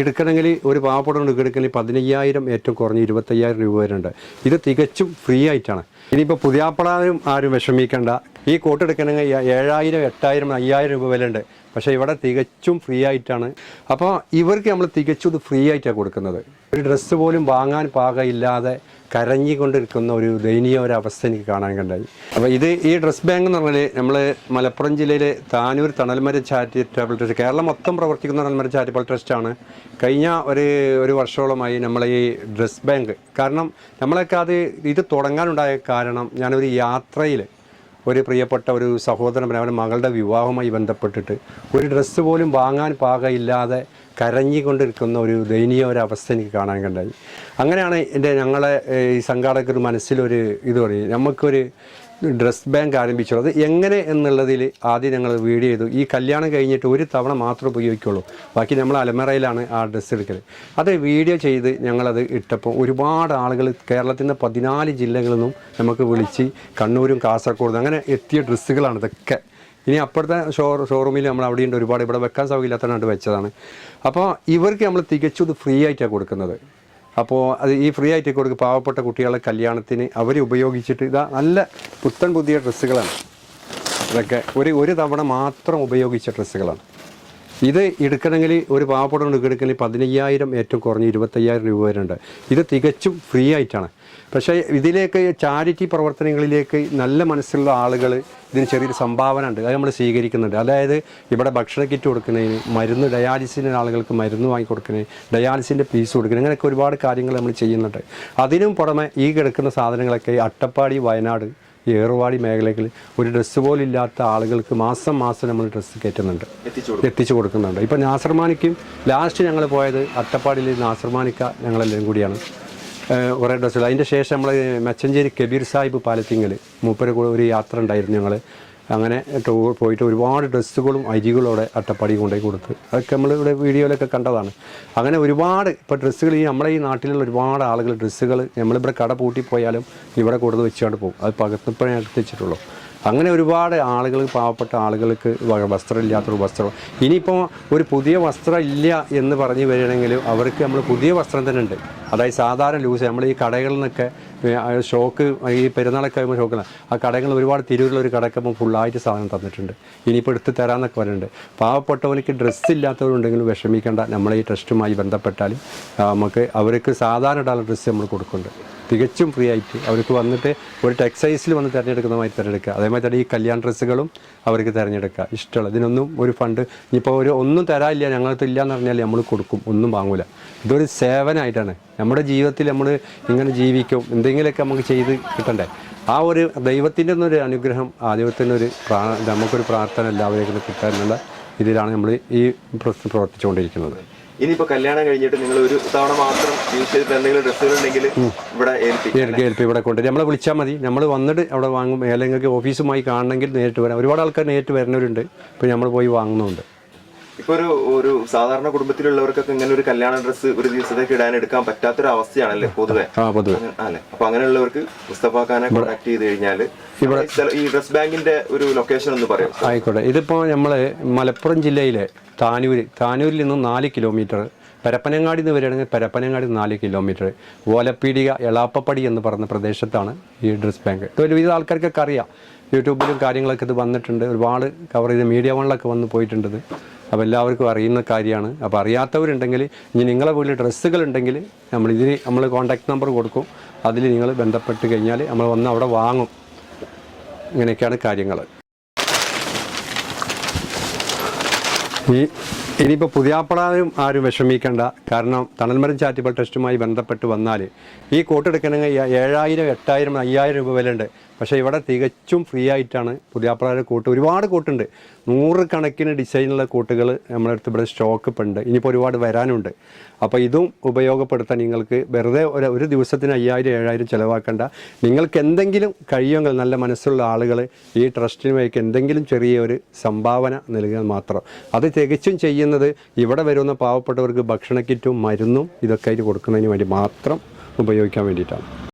എടുക്കണമെങ്കിൽ ഒരു പാവപ്പെട്ട എടുക്കണമെങ്കിൽ പതിനയ്യായിരം ഏറ്റവും കുറഞ്ഞ് ഇരുപത്തയ്യായിരം രൂപ വരെ ഉണ്ട് ഇത് തികച്ചും ഫ്രീ ആയിട്ടാണ്. ഇനിയിപ്പോൾ പുതിയാപ്പളാരും ആരും വിഷമിക്കേണ്ട. ഈ കോട്ട് എടുക്കണമെങ്കിൽ ഏഴായിരം എട്ടായിരം അയ്യായിരം രൂപ വില ഉണ്ട് പക്ഷേ ഇവിടെ തികച്ചും ഫ്രീ ആയിട്ടാണ്. അപ്പോൾ ഇവർക്ക് നമ്മൾ തികച്ചും ഇത് ഫ്രീ ആയിട്ടാണ് കൊടുക്കുന്നത്. ഒരു ഡ്രസ്സ് പോലും വാങ്ങാൻ പാകമില്ലാതെ കരഞ്ഞിക്കൊണ്ടിരിക്കുന്ന ഒരു ദയനീയ ഒരു അവസ്ഥ എനിക്ക് കാണാൻ കണ്ടായി. അപ്പോൾ ഇത് ഈ ഡ്രസ് ബാങ്ക് എന്ന് പറഞ്ഞാൽ നമ്മൾ മലപ്പുറം ജില്ലയിലെ താനൂർ തണൽമര ചാരിറ്റബിൾ ട്രസ്റ്റ് കേരളം മൊത്തം പ്രവർത്തിക്കുന്ന തണൽമര ചാരിറ്റബിൾ ട്രസ്റ്റാണ്. കഴിഞ്ഞ ഒരു ഒരു വർഷോളമായി നമ്മൾ ഈ ഡ്രസ് ബാങ്ക്. കാരണം നമ്മളൊക്കെ അത് ഇത് തുടങ്ങാനുണ്ടായ കാരണം ഞാനൊരു യാത്രയിൽ ഒരു പ്രിയപ്പെട്ട ഒരു സഹോദരൻ അവന്റെ മകളുടെ വിവാഹവുമായി ബന്ധപ്പെട്ടിട്ട് ഒരു ഡ്രസ്സ് പോലും വാങ്ങാൻ പാകമില്ലാതെ കരഞ്ഞിക്കൊണ്ടിരിക്കുന്ന ഒരു ദയനീയ ഒരു അവസ്ഥ എനിക്ക് കാണാൻ കണ്ടായി. അങ്ങനെയാണ് എന്റെ ഞങ്ങളെ ഈ സംഘാടകർ മനസ്സിലൊരു ഇത് പറയും നമുക്കൊരു ഡ്രസ് ബാങ്ക് ആരംഭിച്ചുള്ളത് എങ്ങനെ എന്നുള്ളതിൽ ആദ്യം ഞങ്ങൾ വീഡിയോ ചെയ്തു. ഈ കല്യാണം കഴിഞ്ഞിട്ട് ഒരു തവണ മാത്രം ഉപയോഗിക്കുള്ളൂ. ബാക്കി നമ്മൾ അലമറയിലാണ് ആ ഡ്രസ്സ് എടുക്കൽ അത് വീഡിയോ ചെയ്ത് ഞങ്ങളത് ഇട്ടപ്പോൾ ഒരുപാട് ആളുകൾ കേരളത്തിൽ നിന്ന് പതിനാല് ജില്ലകളിൽ നിന്നും നമുക്ക് വിളിച്ച് കണ്ണൂരും കാസർഗോഡും അങ്ങനെ എത്തിയ ഡ്രസ്സുകളാണ് ഇതൊക്കെ. ഇനി അപ്പുറത്തെ ഷോ ഷോറൂമിൽ നമ്മൾ അവിടെ ഉണ്ട് ഒരുപാട്. ഇവിടെ വെക്കാൻ സൗകര്യമില്ലാത്തതുകൊണ്ട് വെച്ചതാണ്. അപ്പോൾ ഇവർക്ക് നമ്മൾ തികച്ചും ഇത് ഫ്രീ ആയിട്ടാണ് കൊടുക്കുന്നത്. അപ്പോൾ അത് ഈ ഫ്രീ ആയിട്ട് കൊടുക്കുക പാവപ്പെട്ട കുട്ടികളെ കല്യാണത്തിന് അവർ ഉപയോഗിച്ചിട്ട് ഇതാ നല്ല പുത്തൻ പുതിയ ഡ്രസ്സുകളാണ്. ഇതൊക്കെ ഒരു ഒരു തവണ മാത്രം ഉപയോഗിച്ച ഡ്രസ്സുകളാണ്. ഇത് എടുക്കണമെങ്കിൽ ഒരു പാവപ്പെട്ട എടുക്കണമെങ്കിൽ പതിനയ്യായിരം ഏറ്റവും കുറഞ്ഞ് ഇരുപത്തയ്യായിരം രൂപ വരെ ഉണ്ട്. ഇത് തികച്ചും ഫ്രീ ആയിട്ടാണ്. പക്ഷേ ഇതിലേക്ക് ചാരിറ്റി പ്രവർത്തനങ്ങളിലേക്ക് നല്ല മനസ്സുള്ള ആളുകൾ ഇതിന് ചെറിയൊരു സംഭാവന ഉണ്ട്. അത് നമ്മൾ സ്വീകരിക്കുന്നുണ്ട്. അതായത് ഇവിടെ ഭക്ഷണ കിറ്റ് കൊടുക്കുന്നതിന് മരുന്ന് ഡയാലിസിന് ആളുകൾക്ക് മരുന്ന് വാങ്ങി കൊടുക്കുന്നതിന് ഡയാലിസിന്റെ ഫീസ് കൊടുക്കുന്നത് അങ്ങനെയൊക്കെ ഒരുപാട് കാര്യങ്ങൾ നമ്മൾ ചെയ്യുന്നുണ്ട്. അതിനും പുറമെ ഈ കിടക്കുന്ന സാധനങ്ങളൊക്കെ അട്ടപ്പാടി വയനാട് ഈ ഏറുവാടി മേഖലകളിൽ ഒരു ഡ്രസ്സ് പോലും ഇല്ലാത്ത ആളുകൾക്ക് മാസം മാസം നമ്മൾ ഡ്രസ്സ് കയറ്റുന്നുണ്ട്. എത്തിച്ചു കൊടുക്കുന്നുണ്ട്. ഇപ്പം നാസർമാനിക്കും ലാസ്റ്റ് ഞങ്ങൾ പോയത് അട്ടപ്പാടിയിൽ നാസർമാനിക്ക ഞങ്ങളെല്ലാവരും കൂടിയാണ്. കുറേ ഡ്രസ്സുകൾ. അതിന്റെ ശേഷം നമ്മൾ മെച്ചഞ്ചേരി കബീർ സാഹിബ് പാലത്തിങ്ങൽ മൂപ്പര് കൂടെ ഒരു യാത്ര ഉണ്ടായിരുന്നു ഞങ്ങൾ അങ്ങനെ ടൂർ പോയിട്ട് ഒരുപാട് ഡ്രസ്സുകളും അരികളോടെ അട്ടപ്പാടി കൊണ്ടുപോയി കൊടുത്ത്. അതൊക്കെ നമ്മൾ ഇവിടെ വീഡിയോയിലൊക്കെ കണ്ടതാണ്. അങ്ങനെ ഒരുപാട് ഇപ്പോൾ ഡ്രസ്സുകൾ ഈ നമ്മളെ ഈ നാട്ടിലുള്ള ഒരുപാട് ആളുകൾ ഡ്രസ്സുകൾ നമ്മളിവിടെ കട പൂട്ടി പോയാലും ഇവിടെ കൊടുത്ത് വെച്ചുകൊണ്ട് പോകും. അത് പകർത്തപ്പോഴേ എടുത്തിട്ടുള്ളൂ അങ്ങനെ ഒരുപാട് ആളുകൾ പാവപ്പെട്ട ആളുകൾക്ക് വസ്ത്രം വസ്ത്രമില്ലാത്തൊരു വസ്ത്രം. ഇനിയിപ്പോൾ ഒരു പുതിയ വസ്ത്രം ഇല്ല എന്ന് പറഞ്ഞു വരികയാണെങ്കിൽ അവർക്ക് നമ്മൾ പുതിയ വസ്ത്രം തന്നെ ഉണ്ട്. അതായത് സാധാരണ ലൂസ് നമ്മൾ ഈ കടകളിൽ നിന്നൊക്കെ ഷോക്ക് ഈ പെരുന്നാളൊക്കെ ആകുമ്പോൾ ഷോക്കില്ല ആ കടകൾ ഒരുപാട് തിരൂരിൽ ഒരു കടക്കുമ്പോൾ ഫുള്ളായിട്ട് സാധനം തന്നിട്ടുണ്ട്. ഇനിയിപ്പോൾ എടുത്ത് തരാമെന്നൊക്കെ പറയുന്നുണ്ട്. പാവപ്പെട്ടവർക്ക് ഡ്രസ്സ് ഇല്ലാത്തവരുണ്ടെങ്കിലും വിഷമിക്കേണ്ട. നമ്മളെ ഈ ട്രസ്റ്റുമായി ബന്ധപ്പെട്ടാൽ നമുക്ക് അവർക്ക് സാധാരണ ഡ്രസ്സ് നമ്മൾ കൊടുക്കുന്നുണ്ട്. തികച്ചും ഫ്രീ ആയിട്ട് അവർക്ക് വന്നിട്ട് ഒരു ടെക്സൈസിൽ വന്ന് തിരഞ്ഞെടുക്കുന്നതുമായി തിരഞ്ഞെടുക്കുക. അതേമാതിരി തന്നെ ഈ കല്യാൺ ഡ്രസ്സുകളും അവർക്ക് തിരഞ്ഞെടുക്കുക. ഇഷ്ടമുള്ള ഇതിനൊന്നും ഒരു ഫണ്ട് ഇനിയിപ്പോൾ ഒരു ഒന്നും തരാനില്ല ഞങ്ങൾക്ക് ഇല്ല എന്ന് പറഞ്ഞാൽ നമ്മൾ കൊടുക്കും. ഒന്നും വാങ്ങൂല. ഇതൊരു സേവനമായിട്ടാണ് നമ്മുടെ ജീവിതത്തിൽ നമ്മൾ ഇങ്ങനെ ജീവിക്കും. എന്തെങ്കിലുമൊക്കെ നമുക്ക് ചെയ്ത് കിട്ടണ്ടേ? ആ ഒരു ദൈവത്തിന്റെ ഒരു അനുഗ്രഹം ആ ദൈവത്തിന്റെ ഒരു പ്രാ നമുക്കൊരു പ്രാർത്ഥന എല്ലാവരെയും കിട്ടാനുള്ള ഇതിലാണ് നമ്മൾ ഈ പ്രശ്നം പ്രവർത്തിച്ചുകൊണ്ടിരിക്കുന്നത്. ഇനിയിപ്പോ കല്യാണം കഴിഞ്ഞിട്ട് നിങ്ങൾ ഒരു തവണ മാത്രം യൂസ് ചെയ്തിട്ട് എന്തെങ്കിലും ഡ്രസ്സുകൾ ഉണ്ടെങ്കിൽ ഇവിടെ ഏൽപ്പി ഇവിടെ കൊണ്ടുവരും. നമ്മളെ വിളിച്ചാൽ മതി. നമ്മൾ വന്നിട്ട് അവിടെ വാങ്ങും. അല്ലെങ്കിൽ ഓഫീസുമായി കാണണമെങ്കിൽ നേരിട്ട് വരാം. ഒരുപാട് ആൾക്കാർ നേരിട്ട് വരുന്നവരുണ്ട് ഇപ്പോൾ നമ്മൾ പോയി വാങ്ങുന്നുണ്ട്. ഇപ്പൊ ഒരു ഒരു സാധാരണ കുടുംബത്തിലുള്ളവർക്കൊക്കെ ഇങ്ങനെ ഒരു കല്യാണ ഡ്രസ്സ് ഒരു ദിവസത്തേക്ക് ഇടാൻ എടുക്കാൻ പറ്റാത്തൊരു അവസ്ഥയാണല്ലേ പൊതുവെ? ആ പൊതുവെ. അല്ലെ? അപ്പൊ അങ്ങനെയുള്ളവർക്ക് മുസ്തഫ ഖാനെ കോൺടാക്ട് ചെയ്ത് കഴിഞ്ഞാൽ ഈ ഡ്രസ് ബാങ്കിന്റെ ഒരു ലൊക്കേഷൻ ഒന്ന് പറയാം. ആയിക്കോട്ടെ. ഇതിപ്പോ നമ്മൾ മലപ്പുറം ജില്ലയിലെ താനൂര് താനൂരിൽ നിന്നും നാല് കിലോമീറ്റർ പരപ്പനങ്ങാടി എന്ന് വരികയാണെങ്കിൽ പരപ്പനങ്ങാടി നാല് കിലോമീറ്റർ ഓലപ്പീടിക എളാപ്പപ്പടി എന്ന് പറഞ്ഞ പ്രദേശത്താണ് ഈ ഡ്രസ് ബാങ്ക് ഇത് ഒരുവിധ ആൾക്കാർക്കൊക്കെ അറിയാം. യൂട്യൂബിലും കാര്യങ്ങളൊക്കെ ഇത് വന്നിട്ടുണ്ട്. ഒരുപാട് കവർ ചെയ്ത് മീഡിയ വണിലൊക്കെ വന്ന് പോയിട്ടുണ്ട് അപ്പോൾ എല്ലാവർക്കും അറിയുന്ന കാര്യമാണ്. അപ്പോൾ അറിയാത്തവരുണ്ടെങ്കിൽ ഇനി നിങ്ങളെ വീട്ടിൽ ഡ്രസ്സുകൾ ഉണ്ടെങ്കിൽ നമ്മൾ ഇതിന് നമ്മൾ കോൺടാക്ട് നമ്പർ കൊടുക്കും. അതിൽ നിങ്ങൾ ബന്ധപ്പെട്ട് കഴിഞ്ഞാൽ നമ്മൾ വന്ന് അവിടെ വാങ്ങും. ഇങ്ങനെയൊക്കെയാണ് കാര്യങ്ങൾ. ഈ ഇനിയിപ്പോൾ പുതിയാപ്പളാരും ആരും വിഷമിക്കേണ്ട. കാരണം തണൽമരം ചാരിറ്റബിൾ ട്രസ്റ്റുമായി ബന്ധപ്പെട്ട് വന്നാൽ ഈ കോട്ടെടുക്കണമെങ്കിൽ ഏഴായിരം എട്ടായിരം അയ്യായിരം രൂപ വില ഉണ്ട് പക്ഷേ ഇവിടെ തികച്ചും ഫ്രീ ആയിട്ടാണ് പുതിയാപ്പളാരുടെ കോട്ട്. ഒരുപാട് കോട്ടുണ്ട്. നൂറുകണക്കിന് ഡിസൈനുള്ള കോട്ടുകൾ നമ്മുടെ അടുത്ത് ഇവിടെ സ്റ്റോക്ക് ഇപ്പം ഉണ്ട്. ഇനിയിപ്പോൾ ഒരുപാട് വരാനുണ്ട്. അപ്പോൾ ഇതും ഉപയോഗപ്പെടുത്താൻ നിങ്ങൾക്ക് വെറുതെ ഒരു ഒരു ദിവസത്തിന് അയ്യായിരം ഏഴായിരം ചിലവാക്കേണ്ട. നിങ്ങൾക്ക് എന്തെങ്കിലും കഴിയുമെങ്കിൽ നല്ല മനസ്സുള്ള ആളുകൾ ഈ ട്രസ്റ്റിനുമായിട്ട് എന്തെങ്കിലും ചെറിയൊരു സംഭാവന നൽകുക മാത്രം. അത് തികച്ചും ചെയ്യുന്നത് ഇവിടെ വരുന്ന പാവപ്പെട്ടവർക്ക് ഭക്ഷണ കിറ്റും മരുന്നും ഇതൊക്കെ ആയിട്ട് കൊടുക്കുന്നതിന് വേണ്ടി മാത്രം ഉപയോഗിക്കാൻ വേണ്ടിയിട്ടാണ്.